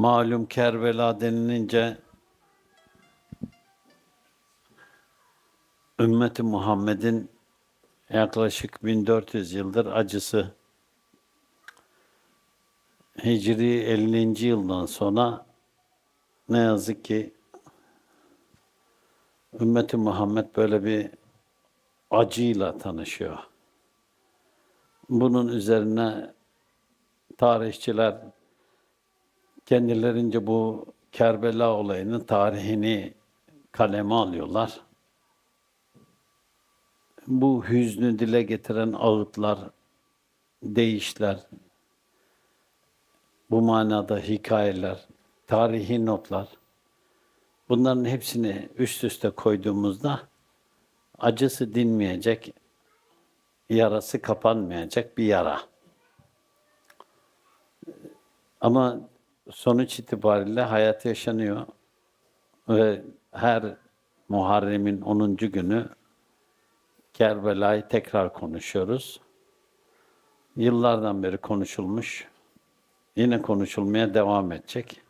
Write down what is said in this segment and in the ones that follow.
Malum Kerbela denilince ümmeti Muhammed'in yaklaşık 1400 yıldır acısı Hicri 50. yıldan sonra ne yazık ki ümmeti Muhammed böyle bir acıyla tanışıyor. Bunun üzerine tarihçiler kendilerince bu Kerbela olayının tarihini kaleme alıyorlar. Bu hüznü dile getiren ağıtlar, deyişler, bu manada hikayeler, tarihi notlar, bunların hepsini üst üste koyduğumuzda acısı dinmeyecek, yarası kapanmayacak bir yara. Ama sonuç itibariyle hayat yaşanıyor ve her Muharrem'in 10. günü Kerbela'yı tekrar konuşuyoruz. Yıllardan beri konuşulmuş, yine konuşulmaya devam edecek.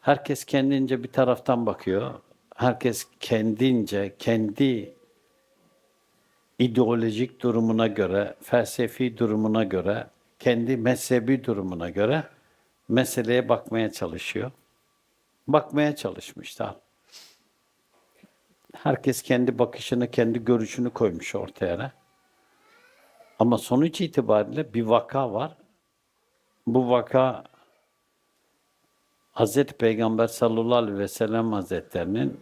Herkes kendince bir taraftan bakıyor. Herkes kendince, kendi ideolojik durumuna göre, felsefi durumuna göre, kendi mezhebi durumuna göre meseleye bakmaya çalışıyor. Bakmaya çalışmışlar. Herkes kendi bakışını, kendi görüşünü koymuş ortaya. Ama sonuç itibariyle bir vaka var. Bu vaka Hazreti Peygamber sallallahu aleyhi ve sellem hazretlerinin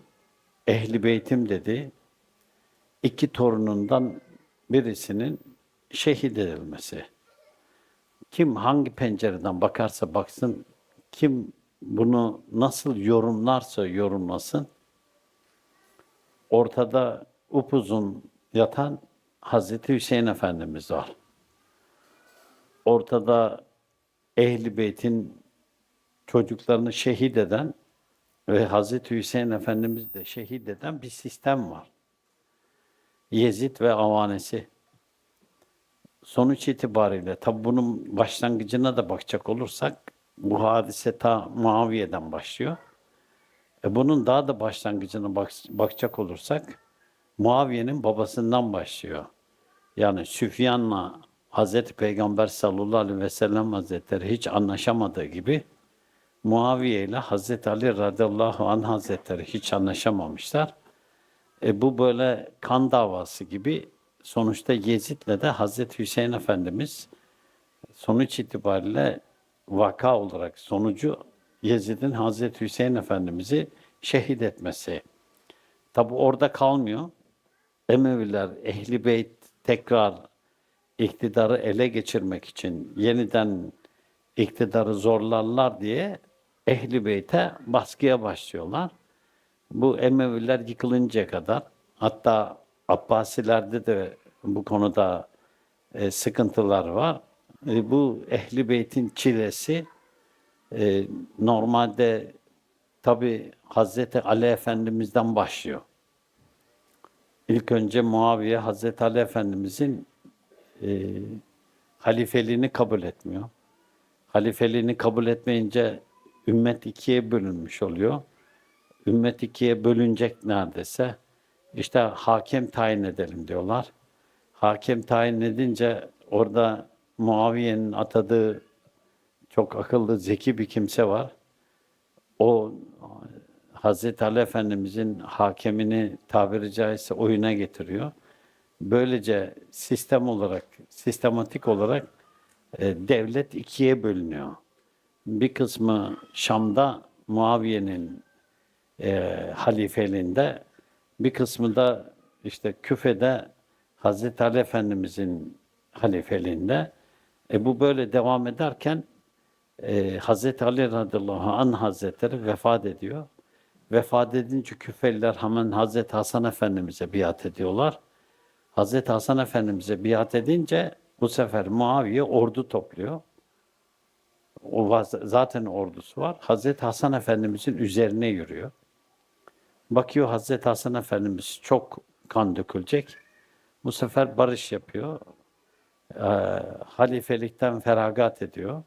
ehli beytim dediği iki torunundan birisinin şehit edilmesi. Kim hangi pencereden bakarsa baksın, kim bunu nasıl yorumlarsa yorumlasın, ortada upuzun yatan Hazreti Hüseyin Efendimiz var. Ortada Ehli Beyt'in çocuklarını şehit eden ve Hazreti Hüseyin Efendimiz de şehit eden bir sistem var. Yezid ve avanesi. Sonuç itibariyle tabi bunun başlangıcına da bakacak olursak bu hadise ta Muaviye'den başlıyor. E bunun daha da başlangıcına bak, bakacak olursak Muaviye'nin babasından başlıyor. Yani Süfyan'la Hazreti Peygamber sallallahu aleyhi ve sellem hazretleri hiç anlaşamadığı gibi Muaviye ile Hazreti Ali radıyallahu anh hazretleri hiç anlaşamamışlar. E bu böyle kan davası gibi sonuçta Yezid'le de Hazreti Hüseyin Efendimiz sonuç itibariyle vaka olarak sonucu Yezid'in Hazreti Hüseyin Efendimiz'i şehit etmesi. Tabi orada kalmıyor. Emeviler, Ehli Beyt tekrar iktidarı ele geçirmek için yeniden iktidarı zorlarlar diye Ehli Beyt'e baskıya başlıyorlar. Bu Emeviler yıkılıncaya kadar hatta Abbasilerde de bu konuda e, sıkıntılar var. E, bu Ehli Beyt'in çilesi e, normalde tabi Hazreti Ali Efendimiz'den başlıyor. İlk önce Muaviye Hazreti Ali Efendimiz'in e, halifeliğini kabul etmiyor. Halifeliğini kabul etmeyince ümmet ikiye bölünmüş oluyor. Ümmet ikiye bölünecek neredeyse. İşte hakem tayin edelim diyorlar. Hakem tayin edince orada Muaviye'nin atadığı çok akıllı, zeki bir kimse var. O Hazreti Ali Efendimizin hakemini tabiri caizse oyuna getiriyor. Böylece sistem olarak, sistematik olarak e, devlet ikiye bölünüyor. Bir kısmı Şam'da Muaviye'nin e, halifeliğinde, bir kısmı da işte Küfe'de Hazreti Ali Efendimizin halifeliğinde. E, bu böyle devam ederken e, Hazreti Ali radıyallahu anh hazretleri vefat ediyor. Vefat edince Küfeliler hemen Hazreti Hasan Efendimiz'e biat ediyorlar. Hazreti Hasan Efendimiz'e biat edince bu sefer Muaviye ordu topluyor. O zaten ordusu var. Hazreti Hasan Efendimiz'in üzerine yürüyor. Bakıyor Hazreti Hasan Efendimiz çok kan dökülecek. Bu sefer barış yapıyor. Ee, halifelikten feragat ediyor.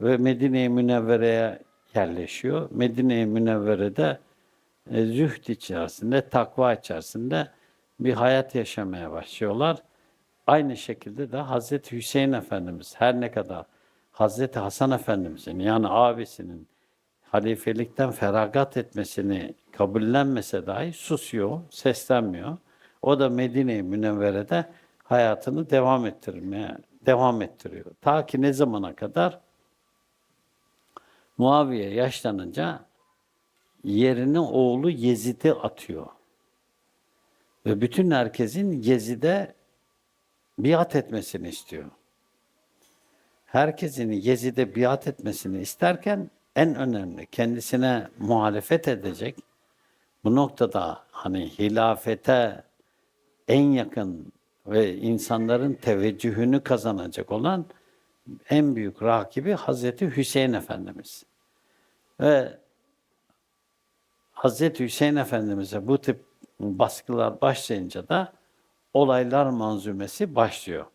ve Medine-i Münevvere'ye yerleşiyor. Medine-i Münevvere'de e, zühd içerisinde, takva içerisinde bir hayat yaşamaya başlıyorlar. Aynı şekilde de Hazreti Hüseyin Efendimiz her ne kadar Hazreti Hasan Efendimizin yani abisinin halifelikten feragat etmesini kabullenmese dahi susuyor, seslenmiyor. O da Medine-i Münevvere'de hayatını devam ettirmeye devam ettiriyor. Ta ki ne zamana kadar? Muaviye yaşlanınca yerine oğlu Yezid'i atıyor. Ve bütün herkesin Yezid'e biat etmesini istiyor. Herkesin Yezid'e biat etmesini isterken en önemli kendisine muhalefet edecek bu noktada hani hilafete en yakın ve insanların teveccühünü kazanacak olan en büyük rakibi Hazreti Hüseyin Efendimiz. Ve Hazreti Hüseyin Efendimiz'e bu tip baskılar başlayınca da olaylar manzumesi başlıyor.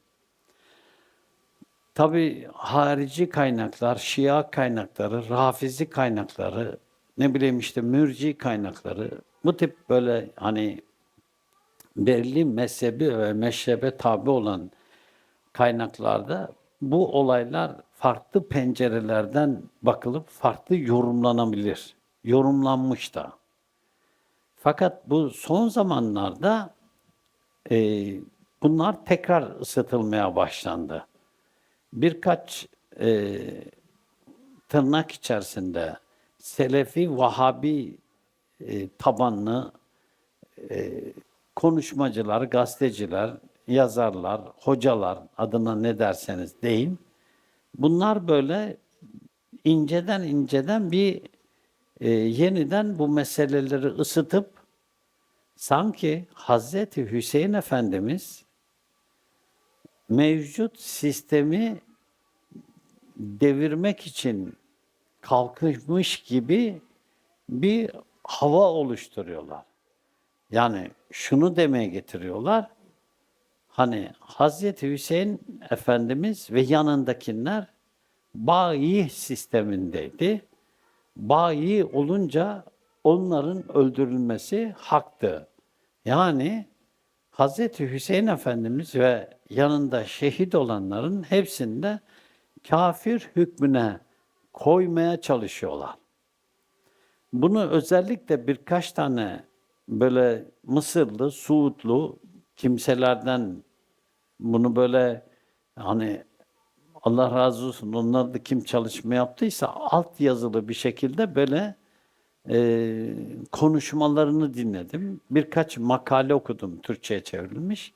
Tabi harici kaynaklar, Şia kaynakları, Rafizi kaynakları, ne bileyim işte mürci kaynakları, bu tip böyle hani belli mezhebi ve meşrebe tabi olan kaynaklarda bu olaylar farklı pencerelerden bakılıp farklı yorumlanabilir. Yorumlanmış da. Fakat bu son zamanlarda e, bunlar tekrar ısıtılmaya başlandı. Birkaç e, tırnak içerisinde Selefi, Vahabi e, tabanlı e, konuşmacılar, gazeteciler, yazarlar, hocalar adına ne derseniz deyin. Bunlar böyle inceden inceden bir e, yeniden bu meseleleri ısıtıp sanki Hazreti Hüseyin Efendimiz mevcut sistemi devirmek için kalkışmış gibi bir hava oluşturuyorlar. Yani şunu demeye getiriyorlar. Hani Hazreti Hüseyin Efendimiz ve yanındakiler bayi sistemindeydi. Bayi olunca onların öldürülmesi haktı. Yani Hazreti Hüseyin Efendimiz ve yanında şehit olanların hepsinde kafir hükmüne koymaya çalışıyorlar. Bunu özellikle birkaç tane böyle Mısırlı, Suudlu kimselerden bunu böyle hani Allah razı olsun onlar da kim çalışma yaptıysa alt yazılı bir şekilde böyle e, konuşmalarını dinledim. Birkaç makale okudum Türkçe'ye çevrilmiş.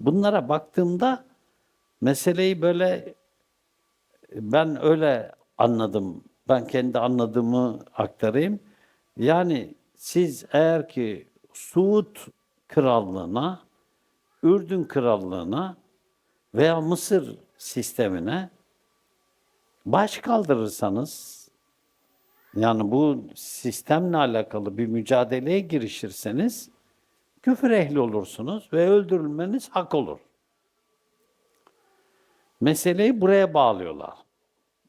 Bunlara baktığımda meseleyi böyle ben öyle anladım. Ben kendi anladığımı aktarayım. Yani siz eğer ki Suud Krallığına, Ürdün Krallığına veya Mısır sistemine baş kaldırırsanız, yani bu sistemle alakalı bir mücadeleye girişirseniz, küfür ehli olursunuz ve öldürülmeniz hak olur. Meseleyi buraya bağlıyorlar.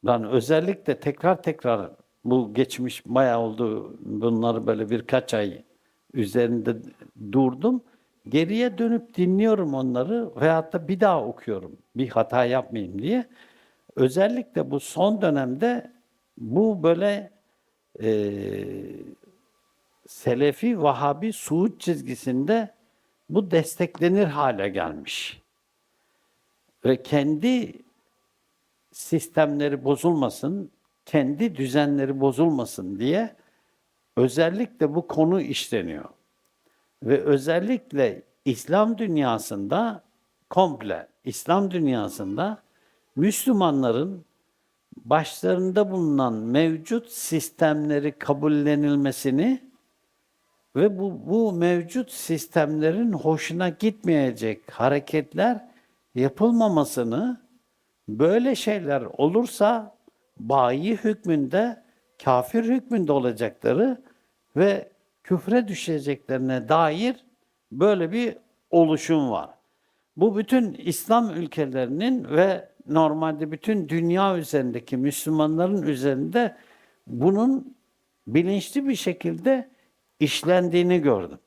Ben özellikle tekrar tekrar bu geçmiş bayağı oldu bunları böyle birkaç ay üzerinde durdum. Geriye dönüp dinliyorum onları veyahut da bir daha okuyorum. Bir hata yapmayayım diye. Özellikle bu son dönemde bu böyle e, Selefi, Vahabi, Suud çizgisinde bu desteklenir hale gelmiş. Ve kendi sistemleri bozulmasın, kendi düzenleri bozulmasın diye özellikle bu konu işleniyor. Ve özellikle İslam dünyasında komple İslam dünyasında Müslümanların başlarında bulunan mevcut sistemleri kabullenilmesini ve bu, bu mevcut sistemlerin hoşuna gitmeyecek hareketler yapılmamasını böyle şeyler olursa bayi hükmünde kafir hükmünde olacakları ve küfre düşeceklerine dair böyle bir oluşum var. Bu bütün İslam ülkelerinin ve normalde bütün dünya üzerindeki Müslümanların üzerinde bunun bilinçli bir şekilde işlendiğini gördüm.